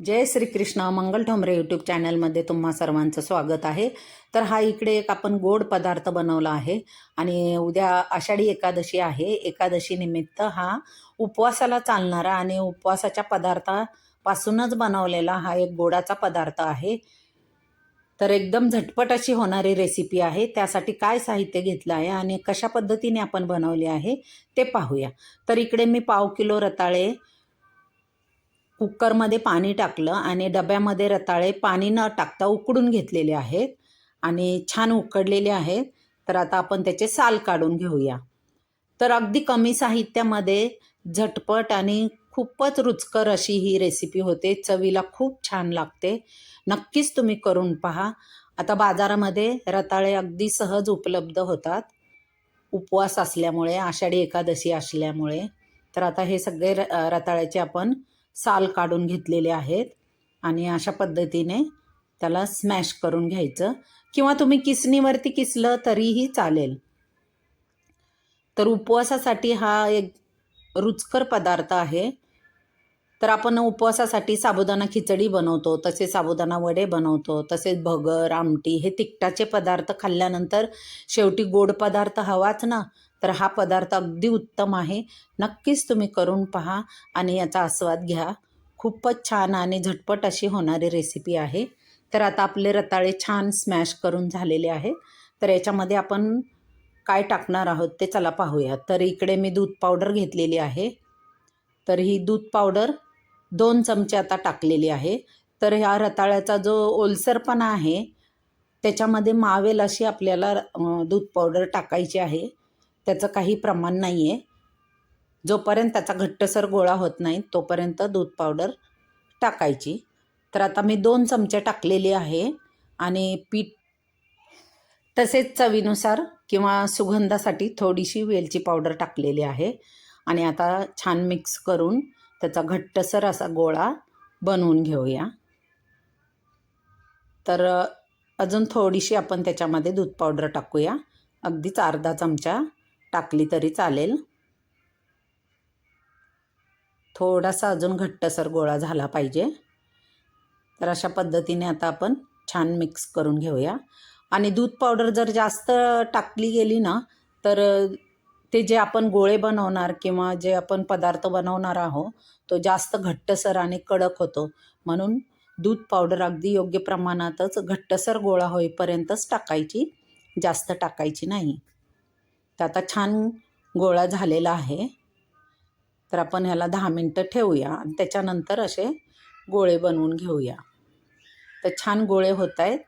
जय Shrikrishna Mangal Thombare YouTube चॅनलमध्ये तुम्हा सर्वांचं स्वागत आहे. तर हा इकडे एक आपण गोड पदार्थ बनवला आहे आणि उद्या आषाढी एकादशी आहे. एकादशी निमित्त हा उपवासाला चालणारा आणि उपवासाच्या पदार्थापासूनच बनवलेला हा एक गोडाचा पदार्थ आहे. तर एकदम झटपट अशी होणारी रेसिपी आहे. त्यासाठी काय साहित्य घेतलं आहे आणि कशा पद्धतीने आपण बनवले आहे ते पाहूया. तर इकडे मी पाव किलो रताळे कुकरमध्ये पाणी टाकलं आणि डब्यामध्ये रताळे पाणी न टाकता उकडून घेतलेले आहेत आणि छान उकडलेले आहेत. तर आता आपण त्याचे साल काढून घेऊया. तर अगदी कमी साहित्यामध्ये झटपट आणि खूपच रुचकर अशी ही रेसिपी होते. चवीला खूप छान लागते. नक्कीच तुम्ही करून पहा. आता बाजारामध्ये रताळे अगदी सहज उपलब्ध होतात. उपवास असल्यामुळे आषाढी एकादशी असल्यामुळे. तर आता हे सगळे र रताळ्याचे आपण साल काढून घेतलेले आहेत आणि अशा पद्धतीने त्याला स्मॅश करून घ्यायचं. किंवा तुम्ही किसणीवरती किसलं तरीही चालेल. तर उपवासासाठी हा एक रुचकर पदार्थ आहे. तर आपण उपवासासाठी साबुदाणा खिचडी बनवतो तसेच साबुदाणा वडे बनवतो तसेच भगर आमटी हे तिखटाचे पदार्थ खाल्ल्यानंतर शेवटी गोड पदार्थ हवाच ना. तर हा पदार्थ अगदी उत्तम आहे. नक्कीच तुम्ही करून पहा आणि याचा आस्वाद घ्या. खूपच छान आणि झटपट अशी होणारी रेसिपी आहे. तर आता आपले रताळे छान स्मॅश करून झालेले आहेत. तर याच्यामध्ये आपण काय टाकणार आहोत ते चला पाहूया. तर इकडे मी दूध पावडर घेतलेली आहे. तर ही दूध पावडर दोन चमचे आता टाकलेली आहे. तर ह्या रताळ्याचा जो ओलसरपणा आहे त्याच्यामध्ये मावेल अशी आपल्याला दूध पावडर टाकायची आहे. त्याचं काही प्रमाण नाही आहे जोपर्यंत त्याचा घट्टसर गोळा होत नाही तोपर्यंत दूध पावडर टाकायची. तर आता मी दोन चमचे टाकलेली आहे आणि पीठ तसेच चवीनुसार किंवा सुगंधासाठी थोडीशी वेलची पावडर टाकलेली आहे. आणि आता छान मिक्स करून त्याचा घट्टसर असा गोळा बनवून घेऊया. तर अजून थोडीशी आपण त्याच्यामध्ये दूध पावडर टाकूया. अगदीच अर्धा चमचा टाकली तरी चालेल. थोडासा अजून घट्टसर गोळा झाला पाहिजे. तर अशा पद्धतीने आता आपण छान मिक्स करून घेऊया. आणि दूध पावडर जर जास्त टाकली गेली ना तर ते जे आपण गोळे बनवणार किंवा जे आपण पदार्थ बनवणार आहोत तो जास्त घट्टसर आणि कडक होतो. म्हणून दूध पावडर अगदी योग्य प्रमाणातच घट्टसर गोळा होईपर्यंतच टाकायची. जास्त टाकायची नाही. तर आता छान गोळा झालेला आहे. तर आपण ह्याला दहा मिनटं ठेवूया आणि त्याच्यानंतर असे गोळे बनवून घेऊया. तर छान गोळे होत आहेत.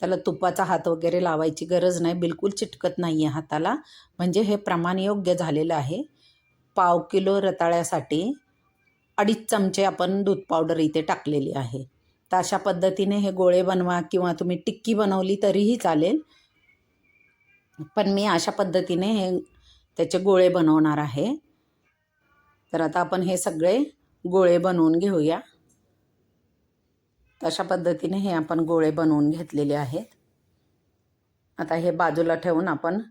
त्याला तुपाचा हात वगैरे लावायची गरज नाही. बिलकुल चिटकत नाही आहे हाताला. म्हणजे हे प्रमाण योग्य झालेलं आहे. पाव किलो रताळ्यासाठी अडीच चमचे आपण दूध पावडर इथे टाकलेली आहे. तर अशा पद्धतीने हे गोळे बनवा किंवा तुम्ही टिक्की बनवली तरीही चालेल. पण मी अशा पद्धतीने हे त्याचे गोळे बनवणार आहे. तर आता आपण हे सगळे गोळे बनवून घेऊया. अशा पद्धतीने हे आपण गोळे बनवून घेतलेले आहेत. आता हे बाजूला ठेवून आपण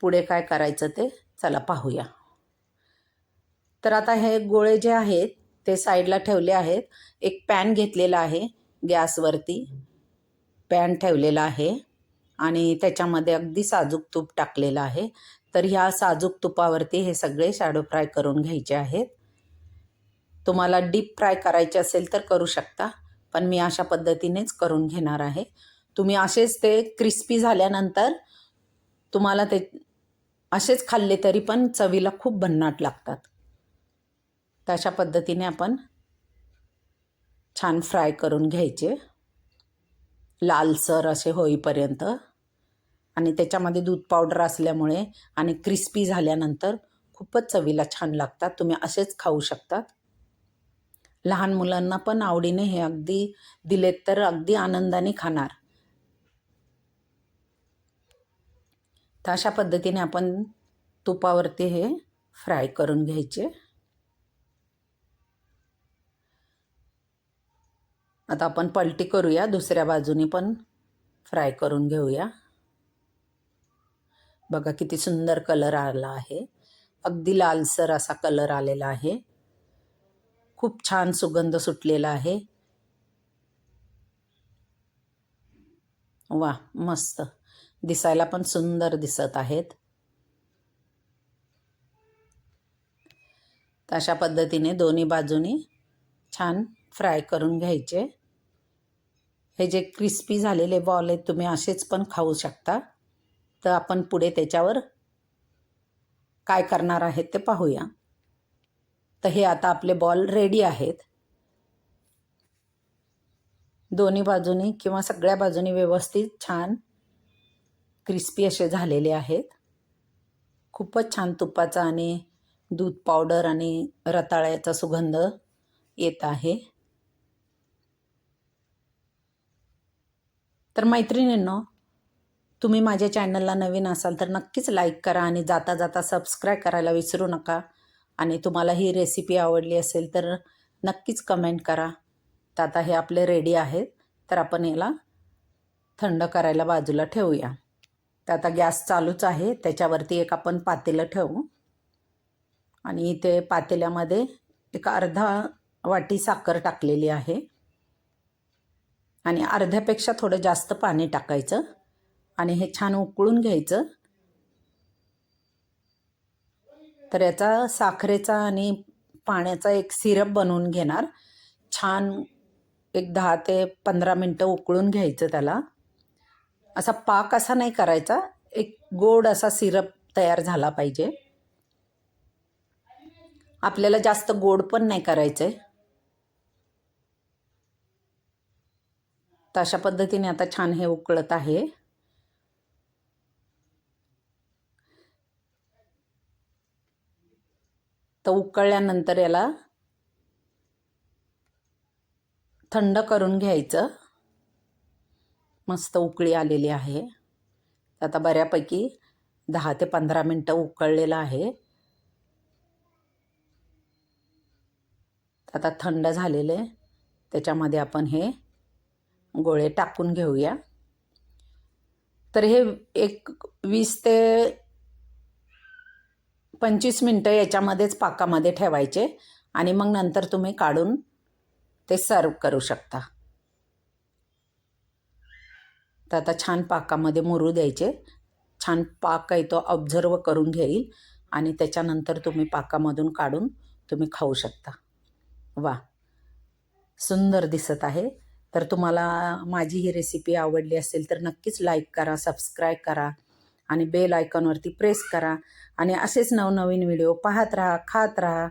पुढे काय करायचं ते चला पाहूया. तर आता हे गोळे जे आहेत ते साईडला ठेवले आहेत. एक पॅन घेतलेला आहे गॅसवरती. पॅन ठेवलेला आहे. आणि त्याच्यामध्ये अगदी साजूक तूप टाकलेलं आहे. तर ह्या साजूक तुपावरती हे सगळे शॅडो फ्राय करून घ्यायचे आहेत. तुम्हाला डीप फ्राय करायचे असेल तर करू शकता पण मी अशा पद्धतीनेच करून घेणार आहे. तुम्ही असेच ते क्रिस्पी झाल्यानंतर तुम्हाला ते असेच खाल्ले तरी पण चवीला खूप भन्नाट लागतात. तर अशा पद्धतीने आपण छान फ्राय करून घ्यायचे. लालसर असे होईपर्यंत. आणि त्याच्यामध्ये दूध पावडर असल्यामुळे आणि क्रिस्पी झाल्यानंतर खूपच चवीला छान लागतात. तुम्ही असेच खाऊ शकतात. लहान मुलांना पण आवडीने हे अगदी दिलेत तर अगदी आनंदाने खाणार. तर अशा पद्धतीने आपण तुपावरती हे फ्राय करून घ्यायचे. आता आपण पलटी करूया. दुसऱ्या बाजूने पण फ्राय करून घेऊया. बघा किती सुंदर कलर आला आहे. अगदी लालसर असा कलर आलेला आहे. खूप छान सुगंध सुटलेला आहे. वा मस्त. दिसायला पण सुंदर दिसत आहेत. तर अशा पद्धतीने दोन्ही बाजूनी छान फ्राय करून घ्यायचे. हे जे क्रिस्पी झालेले बॉल आहेत तुम्ही असेच पण खाऊ शकता. तर आपण पुढे त्याच्यावर काय करणार आहेत ते पाहूया. तर हे आता आपले बॉल रेडी आहेत. दोन्ही बाजूनी किंवा सगळ्या बाजूनी व्यवस्थित छान क्रिस्पी असे झालेले आहेत. खूपच छान तुपाचा आणि दूध पावडर आणि रताळ्याचा सुगंध येत आहे. तर मैत्रिणींनो तुम्ही माझ्या चॅनलला नवीन असाल तर नक्कीच लाईक करा आणि जाता जाता सबस्क्राईब करायला विसरू नका. आणि तुम्हाला ही रेसिपी आवडली असेल तर नक्कीच कमेंट करा. तर आता हे आपले रेडी आहेत. तर आपण याला थंड करायला बाजूला ठेवूया. तर आता गॅस चालूच आहे. त्याच्यावरती एक आपण पातेलं ठेवू. आणि इथे पातेल्यामध्ये एक अर्धा वाटी साखर टाकलेली आहे. आणि अर्ध्यापेक्षा थोडं जास्त पाणी टाकायचं. आणि हे छान उकळून घ्यायचं. तर याचा साखरेचा आणि पाण्याचा एक सिरप बनवून घेणार. छान एक दहा ते पंधरा मिनटं उकळून घ्यायचं त्याला. असा पाक असा नाही करायचा एक गोड असा सिरप तयार झाला पाहिजे. आपल्याला जास्त गोड पण नाही करायचं. आहे तर अशा पद्धतीने आता छान हे उकळत आहे. तर उकळल्यानंतर याला थंड करून घ्यायचं. मस्त उकळी आलेली आहे. आता बऱ्यापैकी दहा ते पंधरा मिनटं उकळलेलं आहे. आता थंड झालेले त्याच्यामध्ये आपण हे गोळे टाकून घेऊया. तर हे एक वीस ते पंचवीस मिनटं याच्यामध्येच पाकामध्ये ठेवायचे आणि मग नंतर तुम्ही काढून ते सर्व करू शकता. तर आता छान पाकामध्ये मुरू द्यायचे. छान पाक आहे तो ऑब्झर्व करून घेईल आणि त्याच्यानंतर तुम्ही पाकामधून काढून तुम्ही खाऊ शकता. वा सुंदर दिसत आहे. तर तुम्हाला माझी ही रेसिपी आवडली असेल तर नक्कीच लाईक करा सबस्क्राईब करा. आणि बेल आयकॉनवरती प्रेस करा. आणि असेच नवनवीन व्हिडिओ पाहत राहा खात राहा.